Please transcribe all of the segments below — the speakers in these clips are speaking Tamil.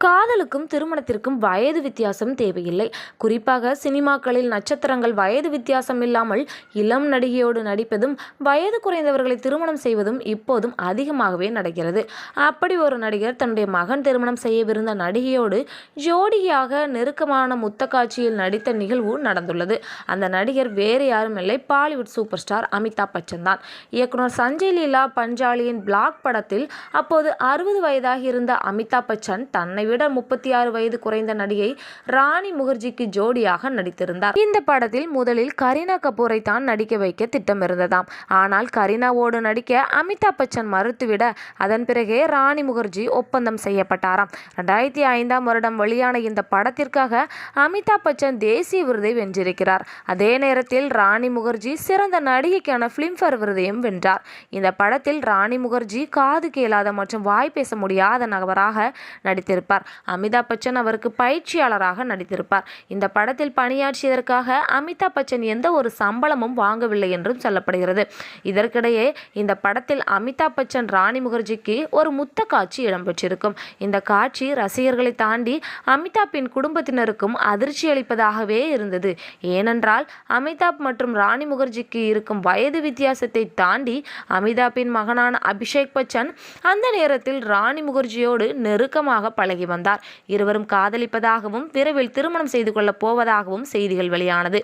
காதலுக்கும் திருமணத்திற்கும் வயது வித்தியாசம் தேவையில்லை. குறிப்பாக சினிமாக்களில் நட்சத்திரங்கள் வயது வித்தியாசம் இல்லாமல் இளம் நடிகையோடு நடிப்பதும் வயது குறைந்தவர்களை திருமணம் செய்வதும் இப்போதும் அதிகமாகவே நடக்கிறது. அப்படி ஒரு நடிகர் தன்னுடைய மகன் திருமணம் செய்யவிருந்த நடிகையோடு ஜோடியாக நெருக்கமான முத்த காட்சியில் நடித்த நிகழ்வு நடந்துள்ளது. அந்த நடிகர் வேறு யாரும் இல்லை பாலிவுட் சூப்பர் ஸ்டார் அமிதாப் பச்சன் தான் இயக்குனர் சஞ்சய் லீலா பஞ்சாலியின் பிளாக் படத்தில் அப்போது அறுபது வயதாக இருந்த அமிதாப் பச்சன் தன்னை விட முப்பத்தி ஆறு வயது குறைந்த நடிகை ராணி முகர்ஜிக்கு ஜோடியாக நடித்திருந்தார். இந்த படத்தில் முதலில் கரீனா கபூரை தான் நடிக்க வைக்க திட்டம் இருந்ததாம் ஆனால் கரீனாவோடு நடிக்க அமிதாப் பச்சன் மறுத்துவிட அதன் பிறகே ராணி முகர்ஜி ஒப்பந்தம் செய்யப்பட்டாராம். ரெண்டாயிரத்தி ஐந்தாம் வருடம் வெளியான இந்த படத்திற்காக அமிதாப் பச்சன் தேசிய விருதை வென்றிருக்கிறார். அதே நேரத்தில் ராணி முகர்ஜி சிறந்த நடிகைக்கான பிலிம்பேர் விருதையும் வென்றார். இந்த படத்தில் ராணி முகர்ஜி காது கேளாத மற்றும் வாய் பேச முடியாத நபராக நடித்திருப்பார். அமிதாப் பச்சன் அவருக்கு பயிற்சியாளராக நடித்திருப்பார். இந்த படத்தில் பணியாற்றியதற்காக அமிதாப் பச்சன் எந்த ஒரு சம்பளமும் வாங்கவில்லை என்றும் சொல்லப்படுகிறது. இதற்கிடையே இந்த படத்தில் அமிதாப் பச்சன் ராணி முகர்ஜிக்கு ஒரு முத்த காட்சி இடம்பெற்றிருக்கும் இந்த காட்சி ரசிகர்களை தாண்டி அமிதாப்பின் குடும்பத்தினருக்கும் அதிர்ச்சி அளிப்பதாகவே இருந்தது. ஏனென்றால் அமிதாப் மற்றும் ராணி முகர்ஜிக்கு இருக்கும் வயது வித்தியாசத்தை தாண்டி அமிதாப்பின் மகனான அபிஷேக் பச்சன் அந்த நேரத்தில் ராணி முகர்ஜியோடு நெருக்கமாக பழகி வந்தார். இருவரும் காதலிப்பதாகவும் விரைவில் திருமணம் செய்து கொள்ளப் போவதாகவும் செய்திகள் வெளியானது.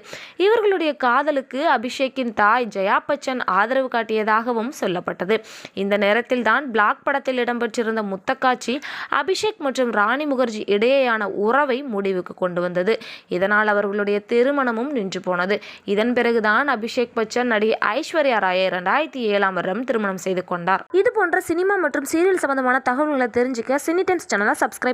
இவர்களுடைய காதலுக்கு அபிஷேக்கின் தாய் ஜெயா பச்சன் ஆதரவு காட்டியதாகவும் சொல்லப்பட்டது. இந்த நேரத்தில் தான் பிளாக் படத்தில் இடம்பெற்றிருந்த முத்தக்காட்சி அபிஷேக் மற்றும் ராணி முகர்ஜி இடையேயான உறவை முடிவுக்கு கொண்டு வந்தது. இதனால் அவர்களுடைய திருமணமும் நின்று போனது. இதன் பிறகுதான் அபிஷேக் பச்சன் நடிகை ஐஸ்வர்யா ராயை இரண்டாயிரத்தி ஏழாம் வருடம் திருமணம் செய்து கொண்டார். இது போன்ற சினிமா மற்றும் சீரியல் சம்பந்தமான தகவல்களை தெரிஞ்சுக்க சினி டைம்ஸ் சேனலை சப்ஸ்கிரைப்